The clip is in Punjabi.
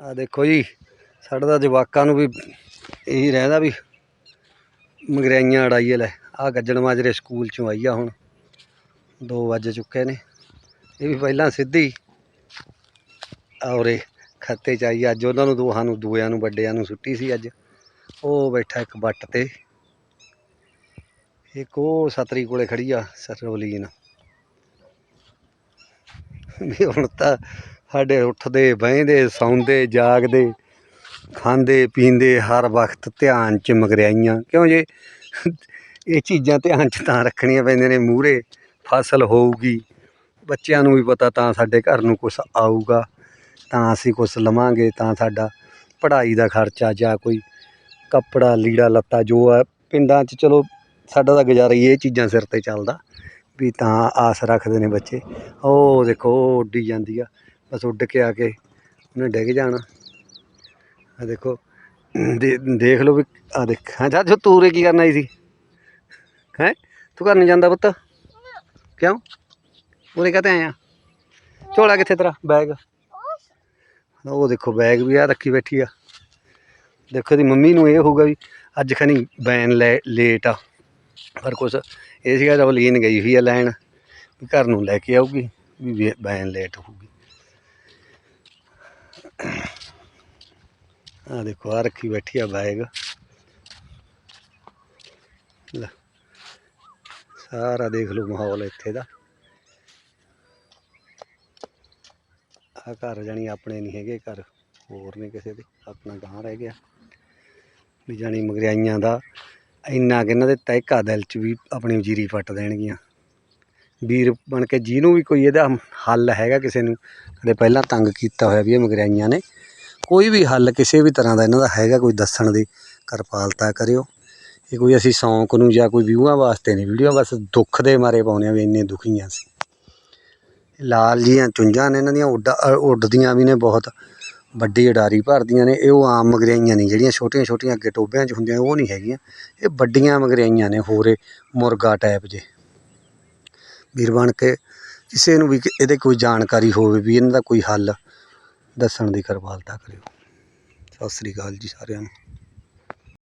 ਆ ਦੇਖੋ ਜੀ, ਸਾਡੇ ਤਾਂ ਜਵਾਕਾਂ ਨੂੰ ਵੀ ਇਹੀ ਰਹਿੰਦਾ ਵੀ ਮਗਰਾਈਆਂ ਅੜਾਈਏ ਲੈ ਆ ਗੱਜਣ ਮਾਜਰੇ ਸਕੂਲ ਚੋਂ ਆਈ ਆ ਹੁਣ 2 ਵੱਜ ਚੁੱਕੇ ਨੇ। ਇਹ ਵੀ ਪਹਿਲਾਂ ਸਿੱਧੀ ਔਰੇ ਖੱਤੇ ਚ ਆਈ, ਅੱਜ ਉਹਨਾਂ ਨੂੰ ਦੋਹਾਂ ਨੂੰ ਦੂਆਂ ਨੂੰ, ਵੱਡਿਆਂ ਨੂੰ ਸੁੱਟੀ ਸੀ ਅੱਜ। ਉਹ ਬੈਠਾ ਇੱਕ ਬੱਟ ਤੇ, ਇੱਕ ਉਹ ਸਤਰੀ ਕੋਲੇ ਖੜੀ ਆ ਸਰਵਲੀਨ। ਵੀ ਹੁਣ ਤਾਂ ਸਾਡੇ ਉੱਠਦੇ ਬਹਿੰਦੇ ਸੌਂਦੇ, ਜਾਗਦੇ, ਖਾਂਦੇ, ਪੀਂਦੇ, ਹਰ ਵਕਤ ਧਿਆਨ ਚ ਮਗਰਿਆਈਆਂ। ਕਿਉਂ ਜੇ? ਇਹ ਚੀਜ਼ਾਂ ਧਿਆਨ ਚ ਤਾਂ ਰੱਖਣੀਆਂ ਪੈਂਦੀਆਂ ਨੇ, ਮੂਹਰੇ ਫਸਲ ਹੋਊਗੀ। ਬੱਚਿਆਂ ਨੂੰ ਵੀ ਪਤਾ ਤਾਂ ਸਾਡੇ ਘਰ ਨੂੰ ਕੁਝ ਆਊਗਾ। ਤਾਂ ਅਸੀਂ ਕੁਝ ਲਵਾਂਗੇ, ਤਾਂ ਸਾਡਾ ਪੜ੍ਹਾਈ ਦਾ ਖਰਚਾ ਜਾਂ ਕੋਈ ਕੱਪੜਾ, ਲੀੜਾ, ਲੱਤਾ ਜੋ ਆ ਪਿੰਡਾਂ 'ਚ ਚਲੋ ਸਾਡਾ ਤਾਂ ਗੁਜ਼ਾਰਾ ਹੀ ਇਹ ਚੀਜ਼ਾਂ ਸਿਰ ਤੇ ਚੱਲਦਾ ਵੀ ਤਾਂ ਆਸ ਰੱਖਦੇ ਨੇ ਬੱਚੇ। ਉਹ ਦੇਖੋ, ਉਹ ਉੱਡੀ ਜਾਂਦੀ ਆ। ਬਸ ਉੱਡ ਕੇ ਆ ਕੇ ਉਹਨੇ ਡਿੱਗ ਜਾਣਾ। ਆ ਦੇਖੋ, ਦੇ, ਦੇਖ ਲਓ ਵੀ ਆ ਦੇਖ, ਹਾਂ ਜਾ ਜੋ ਤੂਰੇ ਕੀ ਕਰਨ ਆਈ ਸੀ? ਹੈ? ਤੂੰ ਘਰ ਨਹੀਂ ਜਾਂਦਾ ਪੁੱਤ? ਕਿਉਂ? ਉਰੇ ਕਾਤੇ ਆਇਆ ਝੋਲਾ ਕਿੱਥੇ ਤੇਰਾ? ਬੈਗ। ਉਹ ਦੇਖੋ, ਬੈਗ ਵੀ ਆ, ਰੱਖੀ ਬੈਠੀ ਆ। ਦੇਖੋ ਦੀ ਮੰਮੀ ਨੂੰ ਇਹ ਹੋਊਗਾ ਵੀ ਅੱਜ ਖਣੀ ਬੈਨ ਲੈ, ਲੇਟ ਆ। ਪਰ ਕੁਛ ਇਹ ਸੀਗਾ ਰਵਲੀਨ ਗਈ ਹੋਈ ਆ ਲੈਣ, ਵੀ ਘਰ ਨੂੰ ਲੈ ਕੇ ਆਊਗੀ, ਵੀ ਵੇ- ਬੈਨ ਲੇਟ ਹੋਊਗੀ। ਆ ਦੇਖੋ, ਆ ਰੱਖੀ ਬੈਠੀ ਆ ਬੈਗ ਲੈ, ਸਾਰਾ ਦੇਖ ਲਓ ਮਾਹੌਲ ਇੱਥੇ ਦਾ। ਆ ਘਰ ਜਾਣੀ ਆਪਣੇ ਨਹੀਂ ਹੈਗੇ, ਘਰ ਹੋਰ ਨੇ ਕਿਸੇ ਦੇ, ਆਪਣਾ ਗਾਂ ਰਹਿ ਗਿਆ। ਵੀ ਜਾਣੀ ਮਗਰਿਆਈਆਂ ਦਾ, ਇੰਨਾ ਕਿ ਇਹਨਾਂ ਦੇ ਤਹਿਕਾ ਦਿਲ ਚ ਵੀ ਆਪਣੀ ਵਜੀਰੀ ਫੱਟ ਦੇਣਗੀਆਂ। ਵੀਰ ਬਣ ਕੇ ਜਿਹਨੂੰ ਵੀ ਕੋਈ ਇਹਦਾ ਹੱਲ ਹੈਗਾ ਕਿਸੇ ਨੂੰ, ਕਦੇ ਪਹਿਲਾਂ ਤੰਗ ਕੀਤਾ ਹੋਇਆ ਵੀ ਇਹ ਮਗਰਿਆਈਆਂ ਨੇ, ਕੋਈ ਵੀ ਹੱਲ ਕਿਸੇ ਵੀ ਤਰ੍ਹਾਂ ਦਾ ਇਹਨਾਂ ਦਾ ਹੈਗਾ, ਕੋਈ ਦੱਸਣ ਦੀ ਕਿਰਪਾਲਤਾ ਕਰਿਓ। ਇਹ ਕੋਈ ਅਸੀਂ ਸ਼ੌਂਕ ਨੂੰ ਜਾਂ ਕੋਈ ਵਿਊਆਂ ਵਾਸਤੇ ਨਹੀਂ, ਵੀਡੀਓ ਬਸ ਦੁੱਖ ਦੇ ਮਾਰੇ ਪਾਉਂਦੇ ਆ ਵੀ ਇੰਨੇ ਦੁਖੀ ਹਾਂ ਅਸੀਂ ਲਾਲ ਜੀਆਂ ਚੁੰਝਾਂ ਨੇ ਇਹਨਾਂ ਦੀਆਂ, ਉੱਡ, ਉੱਡਦੀਆਂ ਵੀ ਨੇ ਬਹੁਤ, ਵੱਡੀ ਉਡਾਰੀ ਭਰਦੀਆਂ ਨੇ, ਇਹ ਉਹ ਆਮ ਮਗਰਿਆਈਆਂ ਨਹੀਂ ਜਿਹੜੀਆਂ ਛੋਟੀਆਂ ਛੋਟੀਆਂ ਅੱਗੇ ਟੋਬਿਆਂ 'ਚ ਹੁੰਦੀਆਂ, ਉਹ ਨਹੀਂ ਹੈਗੀਆਂ। ਇਹ ਵੱਡੀਆਂ ਮਗਰਿਆਈਆਂ ਨੇ, ਹੋਰੇ ਮੁਰਗਾ ਟਾਈਪ ਜੇ। ਵੀਰ ਬਣ ਕੇ, ਕਿਸੇ ਨੂੰ ਵੀ ਇਹਦੇ ਕੋਈ ਜਾਣਕਾਰੀ ਹੋਵੇ ਵੀ ਇਹਨਾਂ ਦਾ ਕੋਈ ਹੱਲ ਦੱਸਣ ਦੀ ਕਿਰਪਾਲਤਾ ਕਰਿਓ। ਸਤਿ ਸ੍ਰੀ ਅਕਾਲ ਜੀ ਸਾਰਿਆਂ ਨੂੰ।